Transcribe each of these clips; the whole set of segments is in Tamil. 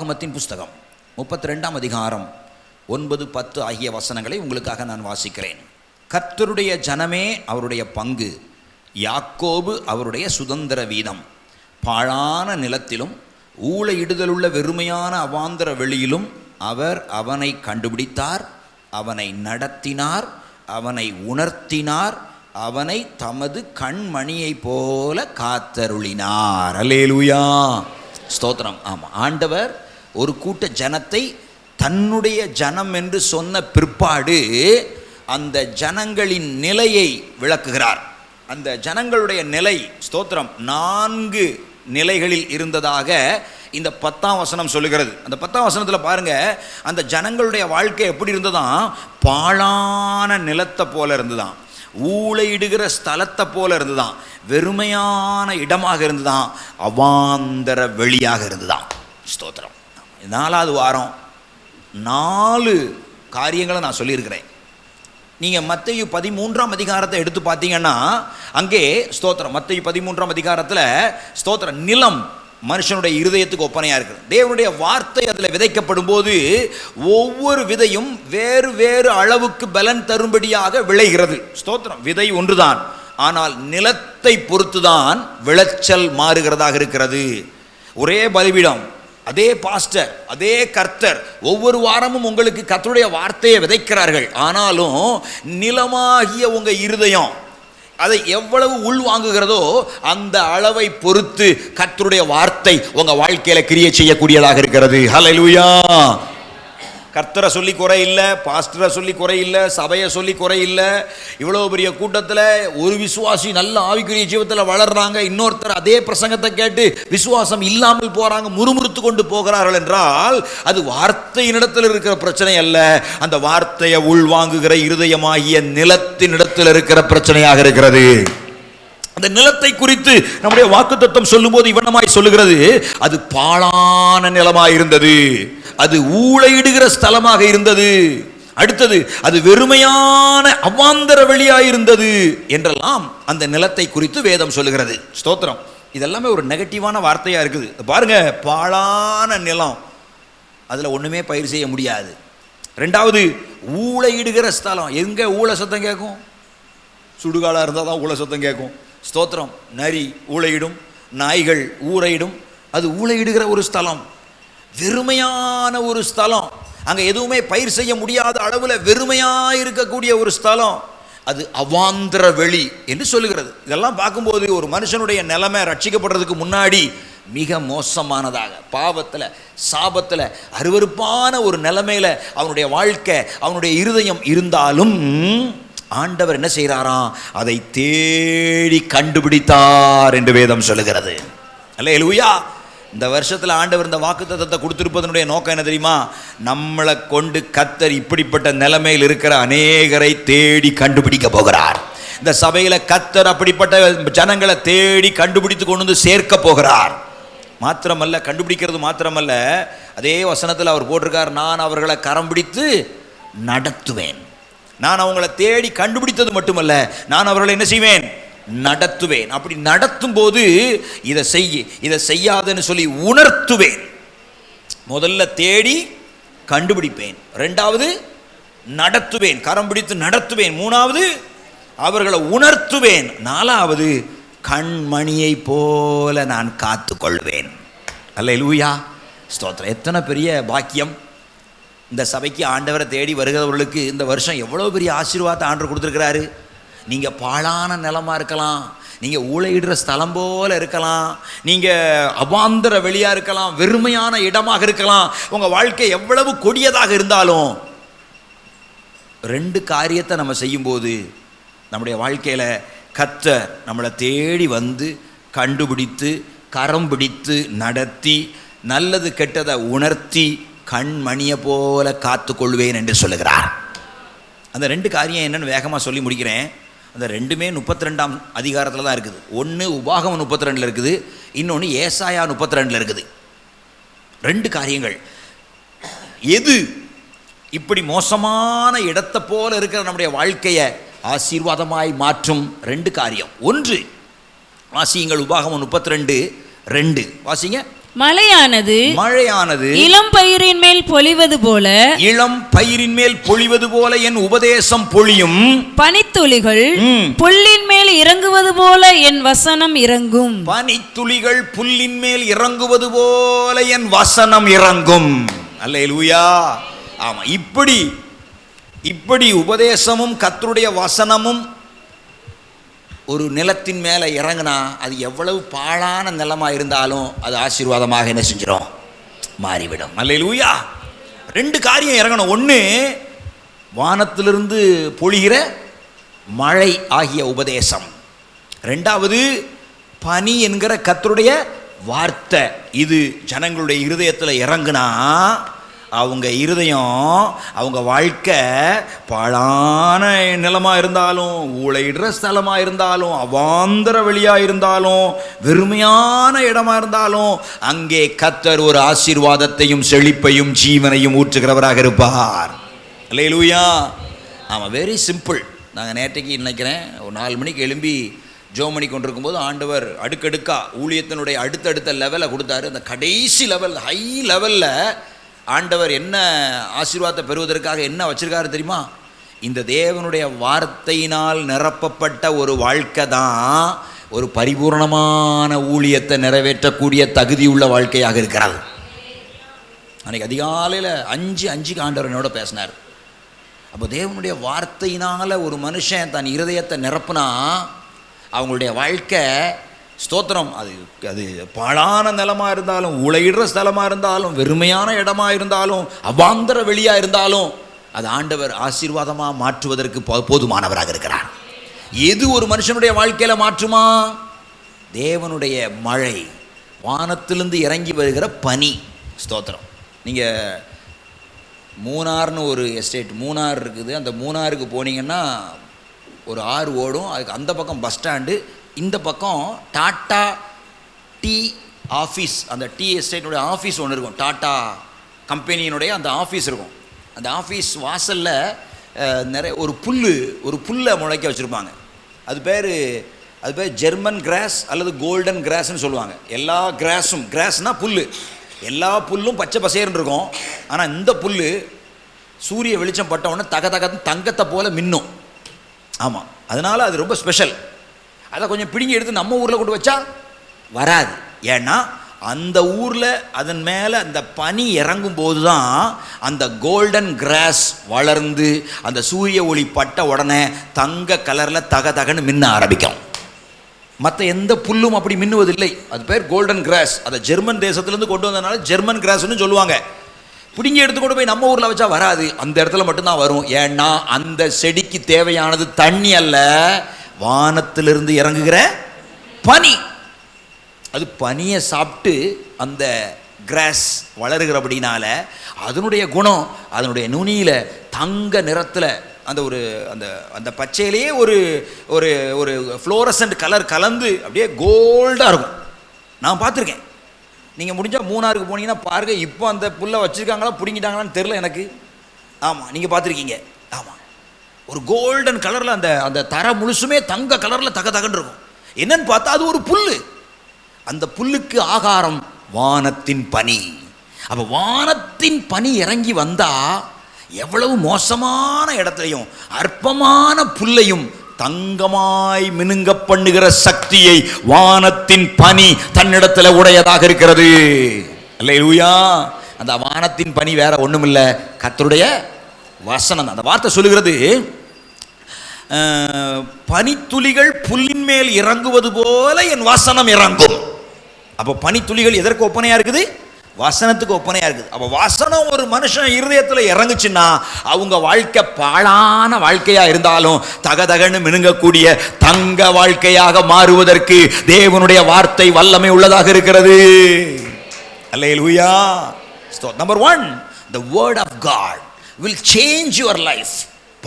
ஆகமத்தின் புஸ்தகம் முப்பத்தி ரெண்டாம் அதிகாரம் ஒன்பது பத்து ஆகிய வசனங்களை உங்களுக்காக நான் வாசிக்கிறேன். கர்த்தருடைய ஜனமே அவருடைய பங்கு யாக்கோபு அவருடைய சுதந்திர வீதம். பாழான நிலத்திலும் ஊழையிடுதலுள்ள வெறுமையான அவாந்தர வெளியிலும் அவர் அவனை கண்டுபிடித்தார் அவனை நடத்தினார் அவனை உணர்த்தினார் அவனை தமது கண்மணியைப் போல காத்தருளினார். அலேலுயா ஸ்தோத்திரம். ஆமாம் ஆண்டவர் ஒரு கூட்ட ஜனத்தை தன்னுடைய ஜனம் என்று சொன்ன பிற்பாடு அந்த ஜனங்களின் நிலையை விளக்குகிறார். அந்த ஜனங்களுடைய நிலை ஸ்தோத்திரம் நான்கு நிலைகளில் இருந்ததாக இந்த பத்தாம் வசனம் சொல்லுகிறது. அந்த பத்தாம் வசனத்தில் பாருங்க அந்த ஜனங்களுடைய வாழ்க்கை எப்படி இருந்ததான் பாழான நிலத்தை போல இருந்ததாம் ஊழையிடுகிற ஸ்தலத்தை போல இருந்துதான் வெறுமையான இடமாக இருந்துதான் அவாந்தர வெளியாக இருந்துதான் ஸ்தோத்திரம். நாலாவது வாரம் நாலு காரியங்களை நான் சொல்லியிருக்கிறேன். நீங்கள் மத்தையு பதிமூன்றாம் அதிகாரத்தை எடுத்து பார்த்தீங்கன்னா அங்கே ஸ்தோத்திரம் மத்தையு பதிமூன்றாம் அதிகாரத்தில் ஸ்தோத்திரம் நிலம் மனுஷனுடைய இருதயத்துக்கு ஒப்பனையாக இருக்குது. தேவனுடைய வார்த்தை அதில் விதைக்கப்படும் போது ஒவ்வொரு விதையும் வேறு வேறு அளவுக்கு பலன் தரும்படியாக விளைகிறது. ஸ்தோத்திரம் விதை ஒன்றுதான் ஆனால் நிலத்தை பொறுத்துதான் விளைச்சல் மாறுகிறதாக இருக்கிறது. ஒரே பலிபீடம் அதே பாஸ்டர் அதே கர்த்தர் ஒவ்வொரு வாரமும் உங்களுக்கு கர்த்தருடைய வார்த்தையை விதைக்கிறார்கள். ஆனாலும் நிலமாகிய உங்கள் இருதயம் அதை எவ்வளவு உள் வாங்குகிறதோ அந்த அளவை பொறுத்து கர்த்தருடைய வார்த்தை உங்கள் வாழ்க்கையில் கிரியை செய்யக்கூடியதாக இருக்கிறது. ஹalleluya கர்த்தரை சொல்லி குறை இல்லை பாஸ்டரை சொல்லி குறை இல்லை சபையை சொல்லி குறை இல்லை. இவ்வளோ பெரிய கூட்டத்தில் ஒரு விசுவாசி நல்ல ஆவிக்குரிய ஜீவத்தில் வளர்றாங்க. இன்னொருத்தர் அதே பிரசங்கத்தை கேட்டு விசுவாசம் இல்லாமல் போகிறாங்க முறுமுறுத்து கொண்டு போகிறார்கள் என்றால் அது வார்த்தையினிடத்தில் இருக்கிற பிரச்சனை அல்ல. அந்த வார்த்தையை உள்வாங்குகிற இருதயமாகிய நிலத்தினிடத்தில் இருக்கிற பிரச்சனையாக இருக்கிறது. அந்த நிலத்தை குறித்து நம்முடைய வாக்குத்தத்தம் சொல்லும்போது இவனமாய் சொல்லுகிறது அது பாழான நிலமாய் இருந்தது. அது ஊழையிடுகிற ஸ்தலமாக இருந்தது. அடுத்தது அது வெறுமையான அவாந்தர வழியாக இருந்தது என்றெல்லாம் அந்த நிலத்தை குறித்து வேதம் சொல்லுகிறது. ஸ்தோத்திரம். இதெல்லாமே ஒரு நெகட்டிவான வார்த்தையாக இருக்குது. பாருங்க பாழான நிலம். அதில் ஒன்றுமே பயிர் செய்ய முடியாது. ரெண்டாவது ஊழையிடுகிற ஸ்தலம். எங்கே ஊழ சத்தம் கேட்கும்? சுடுகாடாக இருந்தால் தான் ஊழ சத்தம் கேட்கும். ஸ்தோத்திரம். நரி ஊழையிடும் நாய்கள் ஊரையிடும். அது ஊழையிடுகிற ஒரு ஸ்தலம். வெறுமையான ஒரு ஸ்தலம். அங்கே எதுவுமே பயிர் செய்ய முடியாத அளவில் வெறுமையாக இருக்கக்கூடிய ஒரு ஸ்தலம். அது அவாந்திர வெளி என்று சொல்லுகிறது. இதெல்லாம் பார்க்கும்போது ஒரு மனுஷனுடைய நிலைமை ரட்சிக்கப்படுறதுக்கு முன்னாடி மிக மோசமானதாக. பாவத்தில் சாபத்தில் அருவருப்பான ஒரு நிலைமையில் அவனுடைய வாழ்க்கை அவனுடைய இருதயம் இருந்தாலும் ஆண்டவர் என்ன செய்கிறாராம் அதை தேடி கண்டுபிடித்தார் என்று வேதம் சொல்லுகிறது. அல்ல எழுவியா இந்த வருஷத்தில் ஆண்டவர் இந்த வாக்குத்தத்தத்தை கொடுத்துருப்பதனுடைய நோக்கம் என்ன தெரியுமா? நம்மளை கொண்டு கத்தர் இப்படிப்பட்ட நிலைமையில் இருக்கிற அநேகரை தேடி கண்டுபிடிக்க போகிறார். இந்த சபையில் கத்தர் அப்படிப்பட்ட ஜனங்களை தேடி கண்டுபிடித்து கொண்டு வந்து சேர்க்க போகிறார். மாத்திரமல்ல கண்டுபிடிக்கிறது மாத்திரமல்ல அதே வசனத்தில் அவர் போட்டிருக்கார் நான் அவர்களை கரம் பிடித்து நடத்துவேன். நான் அவங்கள தேடி கண்டுபிடித்தது மட்டுமல்ல நான் அவர்களை என்ன செய்வேன்? நடத்துவேன். அப்படி நடத்தும் போது இதை செய்ய இதை செய்யாதுன்னு சொல்லி உணர்த்துவேன். முதல்ல தேடி கண்டுபிடிப்பேன். ரெண்டாவது நடத்துவேன். கரம் பிடித்து நடத்துவேன். மூணாவது அவர்களை உணர்த்துவேன். நாலாவது கண்மணியை போல நான் காத்துக்கொள்வேன். அல்ல லூயா ஸ்தோத்திரம். எத்தனை பெரிய பாக்கியம். இந்த சபைக்கு ஆண்டவரை தேடி வருகிறவர்களுக்கு இந்த வருஷம் எவ்வளோ பெரிய ஆசீர்வாதத்தை ஆண்டு கொடுத்துருக்கிறாரு. நீங்கள் பாழான நிலமாக இருக்கலாம். நீங்கள் ஊழையிடுற ஸ்தலம் போல் இருக்கலாம். நீங்கள் அவாந்தர வெளியாக இருக்கலாம். வெறுமையான இடமாக இருக்கலாம். உங்கள் வாழ்க்கை எவ்வளவு கொடியதாக இருந்தாலும் ரெண்டு காரியத்தை நம்ம செய்யும்போது நம்முடைய வாழ்க்கையில் கத்தர் நம்மளை தேடி வந்து கண்டுபிடித்து கரம் பிடித்து நடத்தி நல்லது கெட்டதை உணர்த்தி கண்மணியை போல காத்துக்கொள்வேன் என்று சொல்லுகிறார். அந்த ரெண்டு காரியம் என்னென்னு வேகமாக சொல்லி முடிக்கிறேன். அந்த ரெண்டுமே முப்பத்தி ரெண்டாம் அதிகாரத்தில் தான் இருக்குது. ஒன்று உபாகம் முப்பத்தி ரெண்டில் இருக்குது இன்னொன்று ஏசாயா முப்பத்தி ரெண்டில் இருக்குது. ரெண்டு காரியங்கள். எது இப்படி மோசமான இடத்தை போல இருக்கிற நம்முடைய வாழ்க்கையை ஆசீர்வாதமாய் மாற்றும்? ரெண்டு காரியம். ஒன்று வாசியுங்கள் உபாகமம் முப்பத்தி ரெண்டு ரெண்டு. வாசிங்க. மழையானது மழையானது இளம் பயிரின் மேல் பொழிவது போல இளம் பயிரின் மேல் பொழிவது போல என் உபதேசம் பொழியும். பனித்துளிகள். புல்லின் மேல் இறங்குவது போல என் வசனம் இறங்கும். பனித்துளிகள் புல்லின் மேல் இறங்குவது போல என் வசனம் இறங்கும். அல்லேலூயா. ஆமா இப்படி இப்படி உபதேசமும் கர்த்தருடைய வசனமும் ஒரு நிலத்தின் மேலே இறங்குனா அது எவ்வளவு பாழான நிலமாக இருந்தாலும் அது ஆசீர்வாதமாக என்ன செஞ்சிடும் மாறிவிடும். அல்லேலூயா. ரெண்டு காரியம் இறங்கணும். ஒன்று வானத்திலிருந்து பொழிகிற மழை ஆகிய உபதேசம். ரெண்டாவது பனி என்கிற கத்தருடைய வார்த்தை. இது ஜனங்களுடைய இருதயத்தில் இறங்குனா அவங்க இருதயம் அவங்க வாழ்க்கை பாழான நிலமாக இருந்தாலும் ஊழையிடுற ஸ்தலமாக இருந்தாலும் அவாந்தர வெளியாக இருந்தாலும் வெறுமையான இடமா இருந்தாலும் அங்கே கத்தர் ஒரு ஆசீர்வாதத்தையும் செழிப்பையும் ஜீவனையும் ஊற்றுகிறவராக இருப்பார். அல்லேலூயா. ஆமாம் வெரி சிம்பிள் நாங்கள் நேற்றைக்கு நினைக்கிறேன் ஒரு நாலு மணிக்கு எழும்பி ஜோம் பண்ணி கொண்டிருக்கும்போது ஆண்டவர் அடுக்கடுக்கா ஊழியத்தினுடைய அடுத்தடுத்த லெவலை கொடுத்தாரு. அந்த கடைசி லெவல் ஹை லெவலில் ஆண்டவர் என்ன ஆசீர்வாதத்தை பெறுவதற்காக என்ன வச்சுருக்காரு தெரியுமா? இந்த தேவனுடைய வார்த்தையினால் நிரப்பப்பட்ட ஒரு வாழ்க்கை தான் ஒரு பரிபூர்ணமான ஊழியத்தை நிறைவேற்றக்கூடிய தகுதியுள்ள வாழ்க்கையாக இருக்கிறது. அன்றைக்கி அதிகாலையில் அஞ்சு அஞ்சுக்கு ஆண்டவர் என்னோட பேசினார். அப்போ தேவனுடைய வார்த்தையினால் ஒரு மனுஷன் தன் இருதயத்தை நிரப்புனா அவங்களுடைய வாழ்க்கை ஸ்தோத்திரம். அது அது பாழான நிலமாக இருந்தாலும் உழையிடுற ஸ்தலமாக இருந்தாலும் வெறுமையான இடமா இருந்தாலும் அவாந்தர வெளியாக இருந்தாலும் அது ஆண்டவர் ஆசீர்வாதமாக மாற்றுவதற்கு போதுமானவராக இருக்கிறார். எது ஒரு மனுஷனுடைய வாழ்க்கையில் மாற்றுமா? தேவனுடைய மழை. வானத்திலிருந்து இறங்கி வருகிற பனி. ஸ்தோத்திரம். நீங்கள் மூணார்னு ஒரு எஸ்டேட் மூணார் இருக்குது. அந்த மூணாருக்கு போனீங்கன்னா ஒரு ஆறு ஓடும். அதுக்கு அந்த பக்கம் பஸ் ஸ்டாண்டு இந்த பக்கம் டாட்டா டீ ஆஃபீஸ் அந்த டீ எஸ்டேட்டினுடைய ஆஃபீஸ் ஒன்று இருக்கும். டாட்டா கம்பெனியினுடைய அந்த ஆஃபீஸ் இருக்கும். அந்த ஆஃபீஸ் வாசலில் நிறைய ஒரு புல் ஒரு புல்லை முளைக்க வச்சுருப்பாங்க. அது பேர் அது பேர் ஜெர்மன் கிராஸ் அல்லது கோல்டன் கிராஸ்ன்னு சொல்லுவாங்க. எல்லா கிராஸும் கிராஸ்னால் புல் எல்லா புல்லும் பச்சை பசேர்னு இருக்கும். ஆனால் இந்த புல் சூரிய வெளிச்சம் பட்ட உடனே தக தகத்து தங்கத்தை போல் மின்னும். ஆமாம் அதனால் அது ரொம்ப ஸ்பெஷல் அதை கொஞ்சம் பிடுங்கி எடுத்து நம்ம ஊரில் கொண்டு வச்சா வராது. ஏன்னா அந்த ஊரில் அதன் மேலே அந்த பனி இறங்கும் போது தான் அந்த கோல்டன் கிராஸ் வளர்ந்து அந்த சூரிய ஒளி பட்ட உடனே தங்க கலரில் தக தகன்னு மின்ன ஆரம்பிக்கும். மற்ற எந்த புல்லும் அப்படி மின்னுவதில்லை. அது பேர் கோல்டன் கிராஸ் அதை ஜெர்மன் தேசத்துலேருந்து கொண்டு வந்ததுனால ஜெர்மன் கிராஸ்னு சொல்லுவாங்க. பிடிங்கி எடுத்து கொண்டு போய் நம்ம ஊரில் வச்சா வராது. அந்த இடத்துல மட்டும்தான் வரும். ஏன்னா அந்த செடிக்கு தேவையானது தண்ணி அல்ல. வானத்திலிருந்து இறங்குகிற பனி. அது பனியை சாப்பிட்டு அந்த கிராஸ் வளருகிறபடினால அதனுடைய குணம் அதனுடைய நுனியில் தங்க நிறத்தில் அந்த ஒரு அந்த அந்த பச்சையிலேயே ஒரு ஒரு ஒரு ஃப்ளோரசன்ட் கலர் கலந்து அப்படியே கோல்டாக இருக்கும். நான் பார்த்துருக்கேன். நீங்கள் முடிஞ்சால் மூணாருக்கு போனீங்கன்னா பாருங்கள் இப்போ அந்த புல்லை வச்சுருக்காங்களா பிடிங்கிட்டாங்களான்னு தெரில எனக்கு. ஆமாம் நீங்கள் பார்த்துருக்கீங்க. ஆமாம் ஒரு கோல்டன் கலரில் அந்த அந்த தர முழுசுமே தங்க கலரில் தக தகன்னு இருக்கும். என்னன்னு பார்த்தா அது ஒரு புல் அந்த புல்லுக்கு ஆகாரம் வானத்தின் பனி. அப்போ வானத்தின் பனி இறங்கி வந்தால் எவ்வளவு மோசமான இடத்துலையும் அற்பமான புல்லையும் தங்கமாய் மினுங்க பண்ணுகிற சக்தியை வானத்தின் பனி தன்னிடத்தில் உடையதாக இருக்கிறது. அல்லேலூயா! அந்த வானத்தின் பனி வேற ஒன்றும் இல்லை கத்தருடைய வசனம் அந்த வார்த்தை சொல்லுகிறது பனித்துளிகள் புல்லின் மேல் இறங்குவது போல என் வசனம் இறங்கும். அப்போ பனித்துளிகள் எதற்கு ஒப்பனையாக இருக்குது? வசனத்துக்கு ஒப்பனையாக இருக்குது. அப்போ வசனம் ஒரு மனுஷன் இருதயத்தில் இறங்குச்சுன்னா அவங்க வாழ்க்கை பாழான வாழ்க்கையாக இருந்தாலும் தகதகன்னு மினுங்கக்கூடிய தங்க வாழ்க்கையாக மாறுவதற்கு தேவனுடைய வார்த்தை வல்லமை உள்ளதாக இருக்கிறது. அல்லேலூயா. Number one the word of God will change your life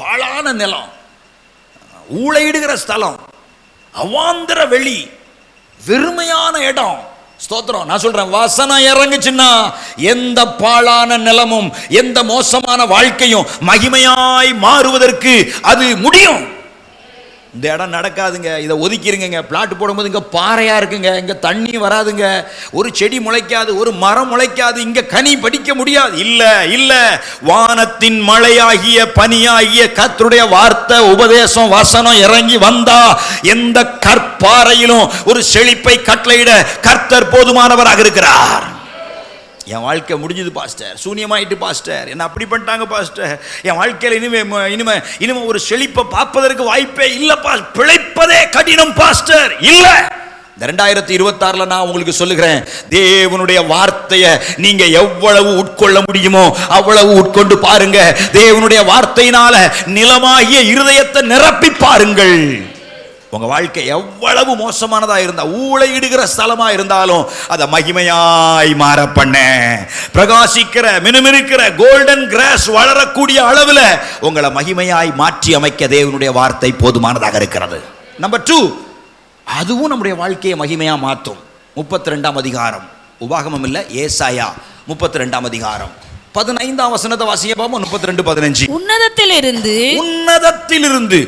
பாழான நிலம். ஊழையிடுகிற ஸ்தலம் அவாந்திர வெளி வெறுமையான இடம். ஸ்தோத்திரம். நான் சொல்றேன் வசனம் இறங்குச்சுன்னா எந்த பாழான நிலமும் எந்த மோசமான வாழ்க்கையும் மகிமையாய் மாறுவதற்கு அது முடியும். இந்த இடம் நடக்காதுங்க. இதை ஒதுக்கிருங்க பிளாட் போடும்போது இங்கே பாறையாக இருக்குங்க. இங்கே தண்ணி வராதுங்க. ஒரு செடி முளைக்காது ஒரு மரம் முளைக்காது இங்கே கனி படிக்க முடியாது. இல்லை இல்லை. வானத்தின் மழையாகிய பனியாகிய கர்த்தருடைய வார்த்தை உபதேசம் வசனம் இறங்கி வந்தா எந்த கற்பாறையிலும் ஒரு செழிப்பை கட்டளையிட கர்த்தர் போதுமானவராக இருக்கிறார். என் வாழ்க்கை முடிஞ்சது பாஸ்டர் சூன்யமாயிட்டு பாஸ்டர் என்ன அப்படி பண்ணிட்டாங்க பாஸ்டர் என் வாழ்க்கையில் இனிமே இனிமே இனிமே ஒரு செழிப்பை பார்ப்பதற்கு வாய்ப்பே இல்லை பிழைப்பதே கடினம் பாஸ்டர் இல்லை. இந்த ரெண்டாயிரத்தி இருபத்தாறுல நான் உங்களுக்கு சொல்லுகிறேன் தேவனுடைய வார்த்தையை நீங்க எவ்வளவு உட்கொள்ள முடியுமோ அவ்வளவு உட்கொண்டு பாருங்க. தேவனுடைய வார்த்தையினால நிலமாகிய இருதயத்தை நிரப்பி பாருங்கள். உங்க வாழ்க்கை எவ்வளவு மோசமானதா இருந்தா ஊழையிடுகிற ஸ்தலமா இருந்தாலும் அதை மகிமையாய் மாற பண்ண. பிரகாசிக்கிற மினுமினுக்கிற கோல்டன் கிராஸ் வளரக்கூடிய அளவுல உங்களை மகிமையாய் மாற்றி அமைக்க தேவனுடைய வார்த்தை போதுமானதாக இருக்கிறது. நம்பர் டூ அதுவும் நம்முடைய வாழ்க்கையை மகிமையா மாற்றும். முப்பத்தி ரெண்டாம் அதிகாரம். உபாகமம் இல்ல ஏசாயா முப்பத்தி ரெண்டாம் அதிகாரம். பதினைந்தாம் வசனத்தை வாசிய பாப்போம் முப்பத்தி ரெண்டு பதினஞ்சு. உன்னதத்திலிருந்து உன்னதத்திலிருந்து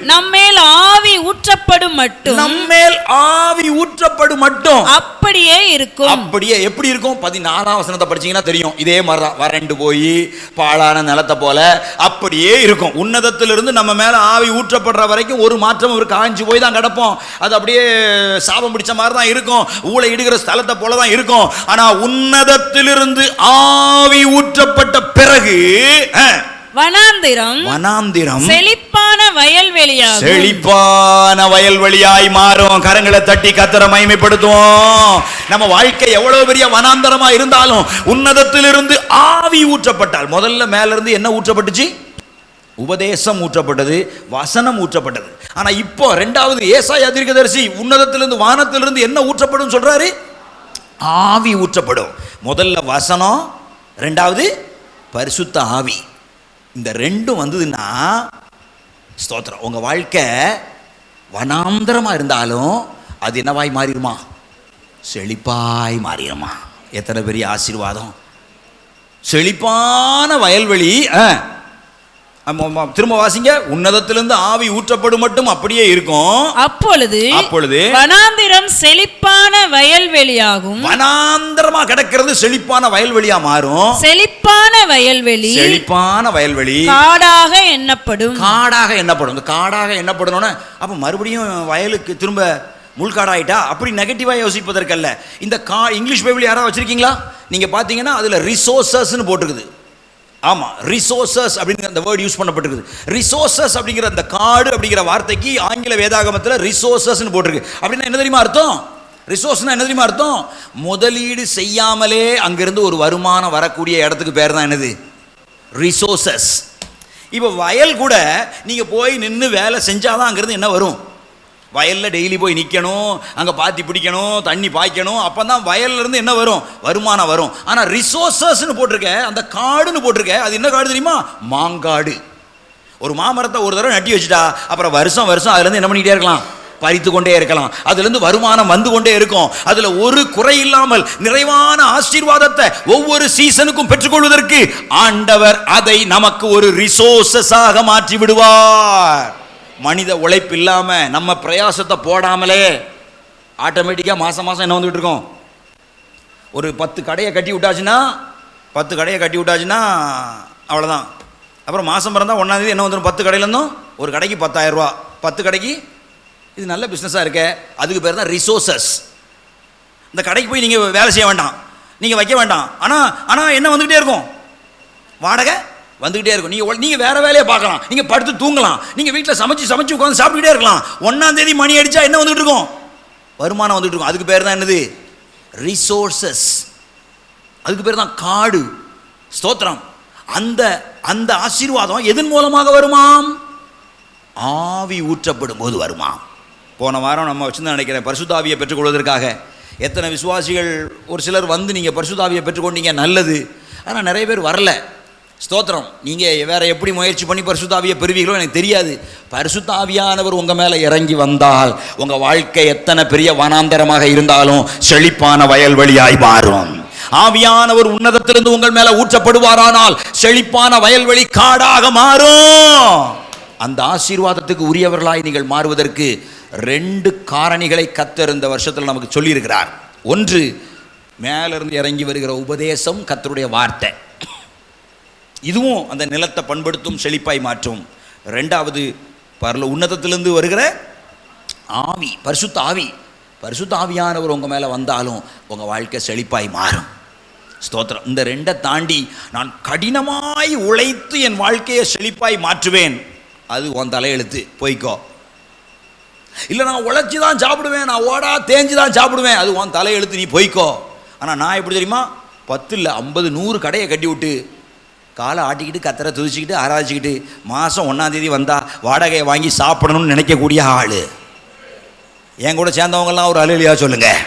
நம்மேல் ஆவி ஊற்றப்படும் மட்டும். நம்மேல் ஆவி ஊற்றப்படும் மட்டும். அப்படியே இருக்கும். அப்படியே எப்படி இருக்கும்? பதினாலாம் வசனத்தை படிச்சீங்கன்னா தெரியும். இதே மாதிரி தான் வறண்டு போய் பாழான நிலத்தை போல அப்படியே இருக்கும். உன்னதத்திலிருந்து நம்ம மேல ஆவி ஊற்றப்படுற வரைக்கும் ஒரு மாற்றம் ஒரு காஞ்சு போய் தான் கிடப்போம். அது அப்படியே சாபம் பிடிச்ச மாதிரி தான் இருக்கும். ஊழை இடுகிற ஸ்தலத்தை போல தான் இருக்கும். ஆனா உன்னதத்திலிருந்து ஆவி ஊற்றப்பட்ட பிறகு வனாந்திரம் வனாந்திரம் செழிப்பான வயல்வெளியாகும் செழிப்பான வயல்வெளியாய் மாறும். கரங்களை தட்டி கத்தர மகிமைப்படுத்துவோம். நம்ம வாழ்க்கை எவ்வளவு பெரிய வனாந்தரமா இருந்தாலும் உன்னதத்திலிருந்து ஆவி ஊற்றப்பட்டால் முதல்ல மேல இருந்து என்ன ஊற்றப்பட்டுச்சு? உபதேசம் ஊற்றப்பட்டது வசனம் ஊற்றப்பட்டது. ஆனா இப்போ ரெண்டாவது ஏசாயா தீர்க்கதரிசி உன்னதத்திலிருந்து வானத்திலிருந்து என்ன ஊற்றப்படும் சொல்றாரு? ஆவி ஊற்றப்படும். முதல்ல வசனம் ரெண்டாவது பரிசுத்த ஆவி. இந்த ரெண்டும் வந்ததுன்னா ஸ்தோத்திரம். உங்கள் வாழ்க்கை வனாந்திரமாக இருந்தாலும் அது என்னவாய் மாறிடுமா? செழிப்பாய் மாறிடுமா. எத்தனை பெரிய ஆசீர்வாதம். செழிப்பான வயல்வெளி ஆ. திரும்ப வாசிங்க. உன்னதத்திலிருந்து ஆவி ஊற்றப்படும் மட்டும் அப்படியே இருக்கும். அப்பொழுது அப்பொழுது வனாந்திரம் செழிப்பான வயல்வெளியாகும். வனாந்தரமா கிடக்கிறது செழிப்பான வயல்வெளியா மாறும். செழிப்பான வயல்வெளி செழிப்பான வயல்வெளி. காடாக எண்ணப்படும். காடாக எண்ணப்படும். இந்த காடாக எண்ணப்படணும்னா அப்போ மறுபடியும் வயலுக்கு திரும்ப முள்காடாயிட்டா? அப்படி நெகட்டிவாக யோசிப்பதற்கல்ல. இந்த கா இங்கிலீஷ் பைபிள் யாராவது வச்சிருக்கீங்களா? நீங்கள் பார்த்தீங்கன்னா அதில் ரிசோர்சஸ்னு போட்டிருக்குது. ஆமாம் ரிசோர்சஸ் அப்படிங்கிற அந்த வேர்டு யூஸ் பண்ணப்பட்டிருக்குது. ரிசோர்சஸ் அப்படிங்கிற அந்த காடு அப்படிங்கிற வார்த்தைக்கு ஆங்கில வேதாகமத்தில் ரிசோர்சஸ்னு போட்டிருக்கு. அப்படின்னா என்ன தெரியுமா அர்த்தம்? ரிசோர்ஸ்னா என்ன தெரியுமா அர்த்தம்? முதலீடு செய்யாமலே அங்கேருந்து ஒரு வருமானம் வரக்கூடிய இடத்துக்கு பேர் தான் என்னது? ரிசோர்சஸ் இப்போ வயல் கூட நீங்கள் போய் நின்று வேலை செஞ்சால் தான் அங்கேருந்து என்ன வரும்? வயலில் டெய்லி போய் நிற்கணும் அங்கே பாத்தி பிடிக்கணும் தண்ணி பாய்க்கணும் அப்போ தான் வயல்லேருந்து என்ன வரும்? வருமானம் வரும். ஆனால் ரிசோர்சஸ்னு போட்டிருக்க அந்த காடுன்னு போட்டிருக்க அது என்ன காடு தெரியுமா? மாங்காடு. ஒரு மாமரத்தை ஒரு தடவை நட்டி வச்சுட்டா அப்புறம் வருஷம் வருஷம் அதுலேருந்து என்ன பண்ணிக்கிட்டே இருக்கலாம்? பறித்து கொண்டே இருக்கலாம். அதுலேருந்து வருமானம் வந்து கொண்டே இருக்கும். அதில் ஒரு குறை இல்லாமல் நிறைவான ஆசீர்வாதத்தை ஒவ்வொரு சீசனுக்கும் பெற்றுக்கொள்வதற்கு ஆண்டவர் அதை நமக்கு ஒரு ரிசோர்சஸாக மாற்றி விடுவார். மனித உழைப்பு இல்லாமல் நம்ம பிரயாசத்தை போடாமலே ஆட்டோமேட்டிக்காக மாதம் மாதம் என்ன வந்துகிட்டு இருக்கோம்? ஒரு பத்து கடையை கட்டி விட்டாச்சுன்னா பத்து கடையை கட்டி விட்டாச்சுன்னா அவ்வளோதான் அப்புறம் மாதம் பிறந்தா ஒன்றாந்தேதி என்ன வந்துடும் பத்து கடையிலேருந்தும் ஒரு கடைக்கு பத்தாயிரம் பத்து கடைக்கு இது நல்ல பிஸ்னஸாக இருக்கே. அதுக்கு பேர் தான் ரிசோர்சஸ் இந்த கடைக்கு போய் நீங்கள் வேலை செய்ய வேண்டாம். நீங்கள் வைக்க வேண்டாம். ஆனால் ஆனால் என்ன வந்துக்கிட்டே இருக்கும்? வாடகை? வந்துக்கிட்டே இருக்கும். நீங்கள் நீங்கள் வேறு வேலையை பார்க்கலாம். நீங்கள் படுத்து தூங்கலாம். நீங்கள் வீட்டில் சமைச்சு சமைச்சு உட்காந்து சாப்பிட்டுக்கிட்டே இருக்கலாம். ஒன்றாம் தேதி மணி அடித்தா என்ன வந்துகிட்டு இருக்கும்? வருமானம் வந்துட்டு இருக்கும். அதுக்கு பேர் தான் என்னது? ரிசோர்ஸஸ் அதுக்கு பேர் தான் காடு. ஸ்தோத்திரம். அந்த அந்த ஆசீர்வாதம் எதன் மூலமாக வருமாம்? ஆவி ஊற்றப்படும் போது வருமாம். போன வாரம் நம்ம வச்சுருந்தா நினைக்கிறேன் பரிசுத்தாவியை பெற்றுக்கொள்வதற்காக எத்தனை விசுவாசிகள் ஒரு சிலர் வந்து நீங்கள் பரிசுத்தாவியை பெற்றுக்கொண்டீங்க நல்லது. ஆனால் நிறைய பேர் வரல. ஸ்தோத்திரம். நீங்கள் வேறு எப்படி முயற்சி பண்ணி பரிசுத்தாவியை பெறுவீங்களோ எனக்கு தெரியாது. பரிசுத்தாவியானவர் உங்கள் மேலே இறங்கி வந்தால் உங்கள் வாழ்க்கை எத்தனை பெரிய வனாந்தரமாக இருந்தாலும் செழிப்பான வயல்வெளியாய் மாறும். ஆவியானவர் உன்னதத்திலிருந்து உங்கள் மேலே ஊற்றப்படுவாரானால் செழிப்பான வயல்வெளி காடாக மாறும். அந்த ஆசீர்வாதத்துக்கு உரியவர்களாய் நீங்கள் மாறுவதற்கு ரெண்டு காரணிகளை கத்தர் இந்த வருஷத்தில் நமக்கு சொல்லியிருக்கிறார். ஒன்று மேலிருந்து இறங்கி வருகிற உபதேசம் கத்தருடைய வார்த்தை. இதுவும் அந்த நிலத்தை பண்படுத்தும் செழிப்பாய் மாற்றும். ரெண்டாவது பரல உன்னதத்திலிருந்து வருகிற ஆவி பரிசுத்த ஆவி. பரிசுத்த ஆவியானவர் உங்கள் மேலே வந்தாலும் உங்கள் வாழ்க்கை செழிப்பாய் மாறும். ஸ்தோத்திரம். இந்த ரெண்டை தாண்டி நான் கடினமாய் உழைத்து என் வாழ்க்கையை செழிப்பாய் மாற்றுவேன். அது உன் தலையெழுத்து. போய்க்கோ. இல்லை நான் உழைச்சி தான் சாப்பிடுவேன். நான் ஓடா தேஞ்சு தான் சாப்பிடுவேன். அது உன் தலையெழுத்து. நீ போய்க்கோ. ஆனால் நான் எப்படி தெரியுமா? பத்து இல்லை ஐம்பது நூறு கடையை கட்டி விட்டு காலை ஆட்டிக்கிட்டு கத்தரை துதிச்சிக்கிட்டு ஆராய்ச்சிக்கிட்டு மாதம் ஒன்றாந்தேதி வந்தால் வாடகையை வாங்கி சாப்பிடணும்னு நினைக்கக்கூடிய ஆள். என் கூட சேர்ந்தவங்கெல்லாம் ஒரு அலுவலியாக சொல்லுங்கள்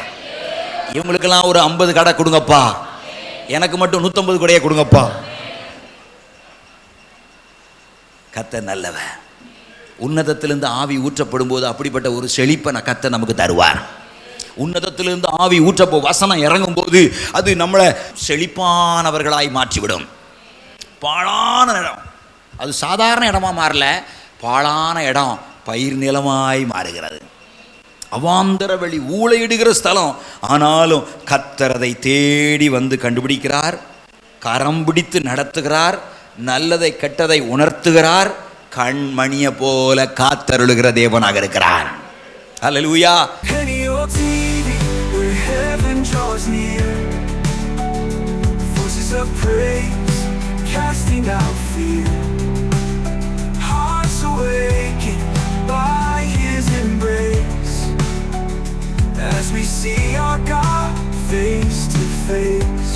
இவங்களுக்கெல்லாம் ஒரு ஐம்பது கடை கொடுங்கப்பா. எனக்கு மட்டும் நூற்றம்பது கடையை கொடுங்கப்பா. கத்த நல்லவன் உன்னதத்திலிருந்து ஆவி ஊற்றப்படும் போது அப்படிப்பட்ட ஒரு செழிப்பை நான் கத்த நமக்கு தருவார். உன்னதத்திலிருந்து ஆவி ஊற்றப்போ வசனம் இறங்கும் போது அது நம்மளை செழிப்பானவர்களாய் மாற்றிவிடும். பாழான இடம். அது சாதாரண இடமா மாறல பாழான இடம் பயிர் நிலமாய் மாறுகிறது. அவாந்தர வெளி ஊழையிடுகிற ஸ்தலம் ஆனாலும் கத்தரதை தேடி வந்து கண்டுபிடிக்கிறார் கரம் பிடித்து நடத்துகிறார் நல்லதை கெட்டதை உணர்த்துகிறார் கண்மணியை போல காத்தருளுகிற தேவனாக இருக்கிறார். Voices of praise, casting out fear. Hearts awakened by His embrace as we see our God face to face.